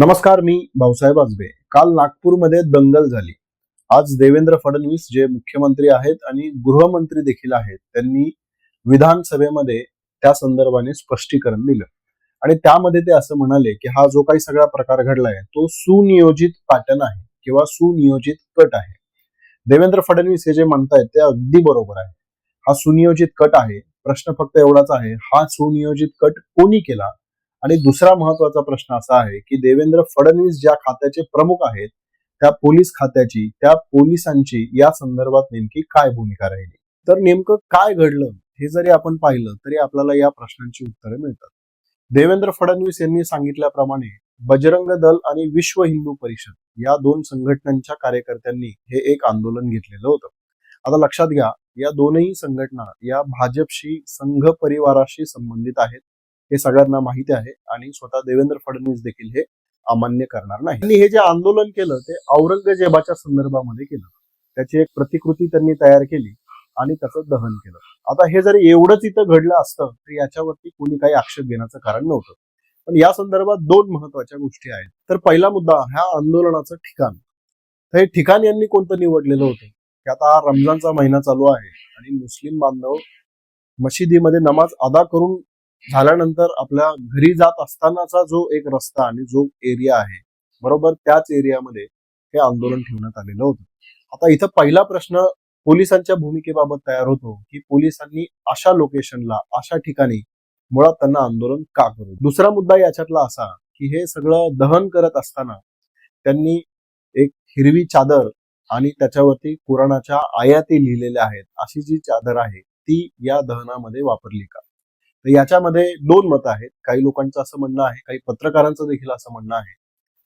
नमस्कार मी भाऊसाहेब आजबे. काल नागपूरमध्ये दंगल झाली. आज देवेंद्र फडणवीस जे मुख्यमंत्री आहेत आणि गृहमंत्री देखील आहेत त्यांनी विधानसभेमध्ये त्या संदर्भाने स्पष्टीकरण दिलं. आणि त्यामध्ये ते असं म्हणाले की हा जो काही सगळा प्रकार घडलाय तो सुनियोजित पॅटर्न आहे किंवा सुनियोजित कट आहे. देवेंद्र फडणवीस हे जे म्हणतायत ते अगदी बरोबर आहे. हा सुनियोजित कट आहे. प्रश्न फक्त एवढाच आहे हा सुनियोजित कट कोणी केला? आणि दुसरा महत्त्वाचा प्रश्न असा आहे की देवेंद्र फडणवीस ज्या खात्याचे प्रमुख आहेत त्या पोलीस खात्याची त्या पोलिसांची या संदर्भात नेमकी काय भूमिका राहिली? तर नेमकं काय घडलं हे जरी आपण पाहिलं तरी आपल्याला या प्रश्नांची उत्तरे मिळतात. देवेंद्र फडणवीस यांनी सांगितल्याप्रमाणे बजरंग दल आणि विश्व हिंदू परिषद या दोन संघटनांच्या कार्यकर्त्यांनी हे एक आंदोलन घेतलेलं होतं. आता लक्षात घ्या या दोनही संघटना या भाजपशी संघ परिवाराशी संबंधित आहेत. हे सगळ्यांना माहिती आहे आणि स्वतः देवेंद्र फडणवीस देखील हे अमान्य करणार नाही. त्यांनी हे जे आंदोलन केलं ते औरंगजेबाच्या संदर्भामध्ये केलं. त्याची एक प्रतिकृती त्यांनी तयार केली आणि त्याचं दहन केलं. आता हे जर एवढंच इथं घडलं असतं तर याच्यावरती कोणी काही आक्षेप घेण्याचं कारण नव्हतं. पण या संदर्भात दोन महत्त्वाच्या गोष्टी आहेत. तर पहिला मुद्दा ह्या आंदोलनाचं ठिकाण. तर हे ठिकाण यांनी कोणतं निवडलेलं होतं? की आता हा रमजानचा महिना चालू आहे आणि मुस्लिम बांधव मशिदीमध्ये नमाज अदा करून झाल्यानंतर आपल्या घरी जात असतानाचा जो एक रस्ता आणि जो एरिया आहे बरोबर त्याच एरियामध्ये हे आंदोलन ठेवण्यात आलेलं होतं. आता इथं पहिला प्रश्न पोलिसांच्या भूमिकेबाबत तयार होतो की पोलिसांनी अशा लोकेशनला अशा ठिकाणी मुळात त्यांना आंदोलन का करू? दुसरा मुद्दा याच्यातला असा की हे सगळं दहन करत असताना त्यांनी एक हिरवी चादर आणि त्याच्यावरती कुराणाच्या आयाती लिहिलेल्या आहेत. अशी जी चादर आहे ती या दहनामध्ये वापरली का? तर याच्यामध्ये दोन मतं आहेत. काही लोकांचं असं म्हणणं आहे काही पत्रकारांचं देखील असं म्हणणं आहे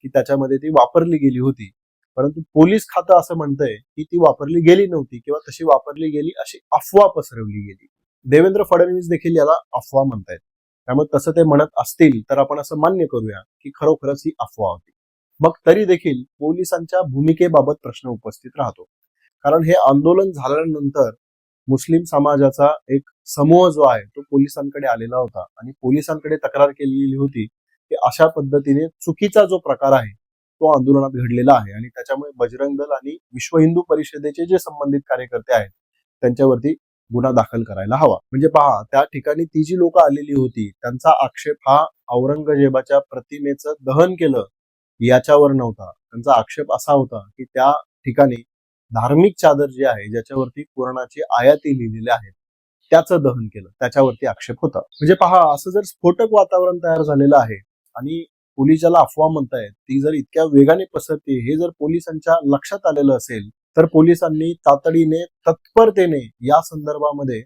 की त्याच्यामध्ये ती वापरली गेली होती. परंतु पोलीस खातं असं म्हणतंय की ती वापरली गेली नव्हती किंवा तशी वापरली गेली अशी अफवा पसरवली गेली. देवेंद्र फडणवीस देखील याला अफवा म्हणतायत. त्यामुळे तसं ते म्हणत असतील तर आपण असं मान्य करूया की खरोखरच ही अफवा होती. मग तरी देखील पोलिसांच्या भूमिकेबाबत प्रश्न उपस्थित राहतो. कारण हे आंदोलन झाल्यानंतर मुस्लिम समाजाचा एक समूह जो आहे तो पोलिसांकडे आलेला होता. आणि पोलिसांकडे तक्रार केलेली होती की अशा पद्धतीने चुकीचा जो प्रकार आहे तो आंदोलनात घडलेला आहे. आणि त्याच्यामुळे बजरंग दल आणि विश्व हिंदू परिषदेचे जे संबंधित कार्यकर्ते आहेत त्यांच्यावरती गुन्हा दाखल करायला हवा. म्हणजे पहा त्या ठिकाणी ती जी लोक आलेली होती त्यांचा आक्षेप हा औरंगजेबाच्या प्रतिमेचं दहन केलं याच्यावर नव्हता. त्यांचा आक्षेप असा होता की त्या ठिकाणी धार्मिक चादर जी आहे ज्याच्यावरती कुराणाची आयाती लिहिलेल्या आहेत त्याचं दहन केलं. त्याच्यावरती आक्षेप होता. म्हणजे पहा असं जर स्फोटक वातावरण तयार झालेलं आहे आणि पोलीस ज्याला अफवा म्हणतायत ती जर इतक्या वेगाने पसरते हे जर पोलिसांच्या लक्षात आलेलं असेल तर पोलिसांनी तातडीने तत्परतेने या संदर्भामध्ये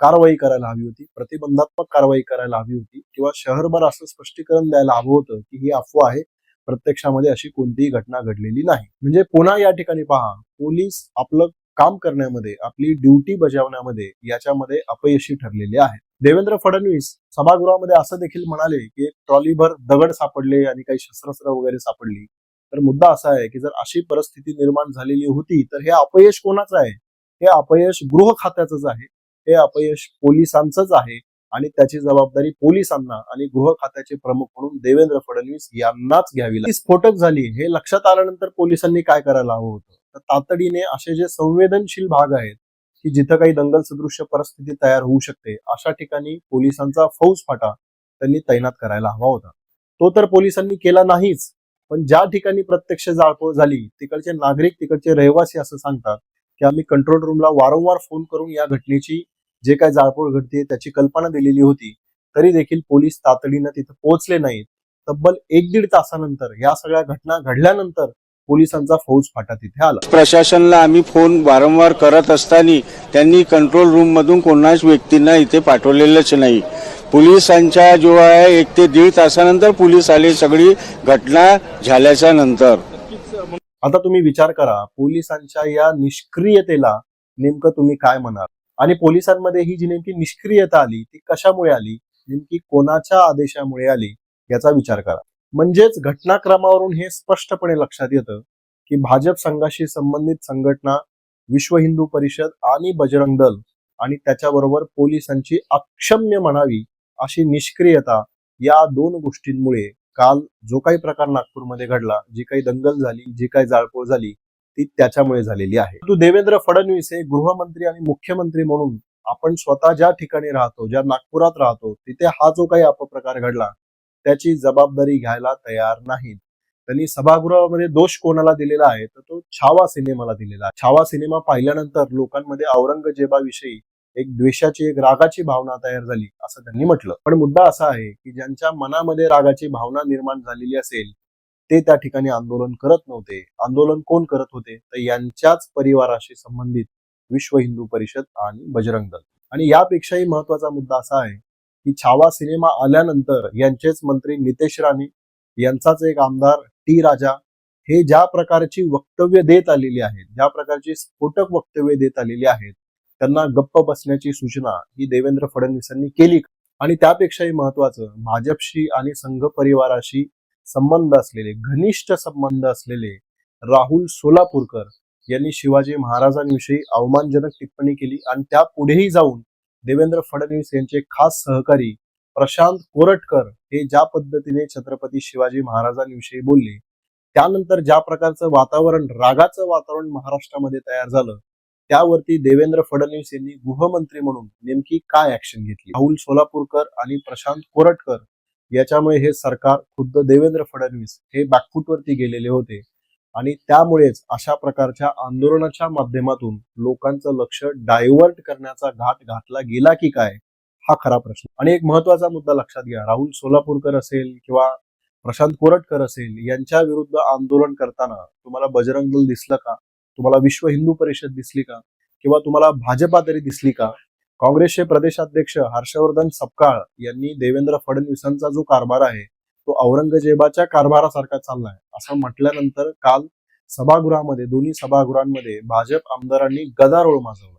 कारवाई करायला हवी होती. प्रतिबंधात्मक कारवाई करायला हवी होती. किंवा शहरभर असं स्पष्टीकरण द्यायला हवं होतं की ही अफवा आहे प्रत्यक्षामध्ये अशी कोणतीही घटना घडलेली नाही. म्हणजे पुन्हा या ठिकाणी पहा पोलीस आपलं काम करण्यामध्ये आपली ड्युटी बजावण्यामध्ये याच्यामध्ये अपयशी ठरलेले आहेत. देवेंद्र फडणवीस सभागृहामध्ये असं देखील म्हणाले की एक ट्रॉलीभर दगड सापडले आणि काही शस्त्रास्त्र वगैरे सापडली. तर मुद्दा असा आहे की जर अशी परिस्थिती निर्माण झालेली होती तर हे अपयश कोणाचं आहे? हे अपयश गृह खात्याचंच आहे. हे अपयश पोलिसांचंच आहे. आणि त्याची जबाबदारी पोलिसांना आणि गृह खात्याचे प्रमुख म्हणून देवेंद्र फडणवीस यांनाच घ्यावी लागली स्फोटक झाली हे लक्षात आल्यानंतर पोलिसांनी काय करायला हवं होतं? तर तातडीने असे जे संवेदनशील भाग आहेत की जिथं काही दंगल सदृश्य परिस्थिती तयार होऊ शकते अशा ठिकाणी पोलिसांचा फौज फाटा त्यांनी तैनात करायला हवा होता. तो तर पोलिसांनी केला नाहीच पण ज्या ठिकाणी प्रत्यक्ष जाळपोळ झाली तिकडचे नागरिक तिकडचे रहिवासी असं सांगतात की आम्ही कंट्रोल रूमला वारंवार फोन करून या घटनेची जे काय जाळपोळ घडते त्याची कल्पना दिलेली होती तरी देखील पोलीस तातडीनं तिथं पोहोचले नाहीत. तब्बल एक दीड तासानंतर या सगळ्या घटना घडल्यानंतर पोलिसांचा फौज फाटा तिथे आला. प्रशासनला आम्ही फोन वारंवार करत असताना त्यांनी कंट्रोल रूम मधून कोणाच व्यक्तींना इथे पाठवलेलंच नाही. पोलिसांच्या जो आहे एक ते दीड तासानंतर पोलीस आले सगळी घटना झाल्याच्यानंतर. आता तुम्ही विचार करा पोलिसांच्या या निष्क्रियतेला नेमकं तुम्ही काय म्हणाल? आणि पोलिसांमध्ये ही जी नेमकी निष्क्रियता आली ती कशामुळे आली? नेमकी कोणाच्या आदेशामुळे आली? याचा विचार करा. म्हणजेच घटनाक्रमावरून हे स्पष्टपणे लक्षात येतं की भाजप संघाशी संबंधित संघटना विश्व हिंदू परिषद आणि बजरंग दल आणि त्याच्याबरोबर पोलिसांची अक्षम्य म्हणावी अशी निष्क्रियता या दोन गोष्टींमुळे काल जो काही प्रकार नागपूरमध्ये घडला जी काही दंगल झाली जी काही जाळपोळ झाली ती त्याच्यामुळे झालेली आहे. परंतु देवेंद्र फडणवीस हे गृहमंत्री आणि मुख्यमंत्री म्हणून आपण स्वतः ज्या ठिकाणी राहतो ज्या नागपुरात राहतो तिथे हा जो काही अपप्रकार घडला त्याची जबाबदारी घ्यायला तयार नाहीत. त्यांनी सभागृहामध्ये दोष कोणाला दिलेला आहे तर तो छावा सिनेमाला दिलेला आहे. छावा सिनेमा पाहिल्यानंतर लोकांमध्ये औरंगजेबाविषयी एक द्वेषाची एक रागाची भावना तयार झाली असं त्यांनी म्हटलं. पण मुद्दा असा आहे की ज्यांच्या मनामध्ये रागाची भावना निर्माण झालेली असेल ते त्या ठिकाणी आंदोलन करत नव्हते. आंदोलन कोण करत होते? तर यांच्याच परिवाराशी संबंधित विश्व हिंदू परिषद आणि बजरंग दल. आणि यापेक्षाही महत्त्वाचा मुद्दा असा आहे की छावा सिनेमा आल्यानंतर यांचेच मंत्री नितेश राणे यांचाच एक आमदार टी राजा हे ज्या प्रकारची वक्तव्य देत आलेली आहेत ज्या प्रकारची स्फोटक वक्तव्य देत आलेली आहेत त्यांना गप्प बसण्याची सूचना ही देवेंद्र फडणवीसांनी केली. आणि त्यापेक्षाही महत्वाचं भाजपशी आणि संघ परिवाराशी संबंध असलेले घनिष्ठ संबंध असलेले राहुल सोलापूरकर यांनी शिवाजी महाराजांविषयी अवमानजनक टिप्पणी केली आणि त्या पुढेही जाऊन देवेंद्र फडणवीस यांचे खास सहकारी प्रशांत कोरटकर हे ज्या पद्धतीने छत्रपती शिवाजी महाराजांविषयी बोलले त्यानंतर ज्या प्रकारचं वातावरण रागाचं वातावरण महाराष्ट्रामध्ये तयार झालं त्यावरती देवेंद्र फडणवीस यांनी गृहमंत्री म्हणून नेमकी काय ऍक्शन घेतली? राहुल सोलापूरकर आणि प्रशांत कोरटकर याच्यामुळे हे सरकार खुद्द देवेंद्र फडणवीस हे बॅकफूटवरती गेलेले होते. आणि त्यामुळेच अशा प्रकारच्या आंदोलनाच्या माध्यमातून लोकांचं लक्ष डायव्हर्ट करण्याचा घाट घातला गेला की काय हा खरा प्रश्न. आणि एक महत्त्वाचा मुद्दा लक्षात घ्या. राहुल सोलापूरकर असेल किंवा प्रशांत कोरटकर असेल यांच्या विरुद्ध आंदोलन करताना तुम्हाला बजरंग दल दिसलं का? तुम्हाला विश्व हिंदू परिषद दिसली का? किंवा तुम्हाला भाजपा तरी दिसली का? काँग्रेसचे प्रदेशाध्यक्ष हर्षवर्धन सपकाळ यांनी देवेंद्र फडणवीसांचा जो कारभार आहे तो औरंगजेबाच्या कारभारासारखा चाललाय. असं म्हटल्यानंतर काल सभागृहामध्ये दोन्ही सभागृहांमध्ये भाजप आमदारांनी गदारोळ माजवला.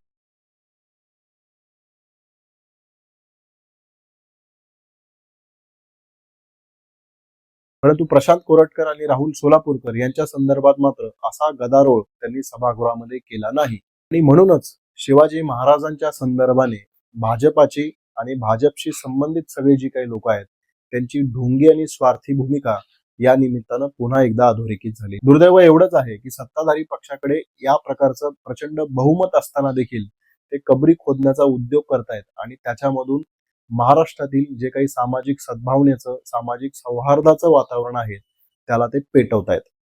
परंतु प्रशांत कोरटकर आणि राहुल सोलापूरकर यांच्या संदर्भात मात्र असा गदारोळ त्यांनी सभागृहामध्ये केला नाही. आणि म्हणूनच शिवाजी महाराजांच्या संदर्भाने भाजपाची आणि भाजपशी संबंधित सगळे जी काही लोक आहेत त्यांची ढोंगी आणि स्वार्थी भूमिका या निमित्तानं पुन्हा एकदा अधोरेखित झाली. दुर्दैव एवढंच आहे की सत्ताधारी पक्षाकडे या प्रकारचं प्रचंड बहुमत असताना देखील ते कबरी खोदण्याचा उद्योग करतायत आणि त्याच्यामधून महाराष्ट्रातील जे काही सामाजिक सद्भावनेचं सामाजिक सौहार्दाचं वातावरण आहे त्याला ते पेटवतायत.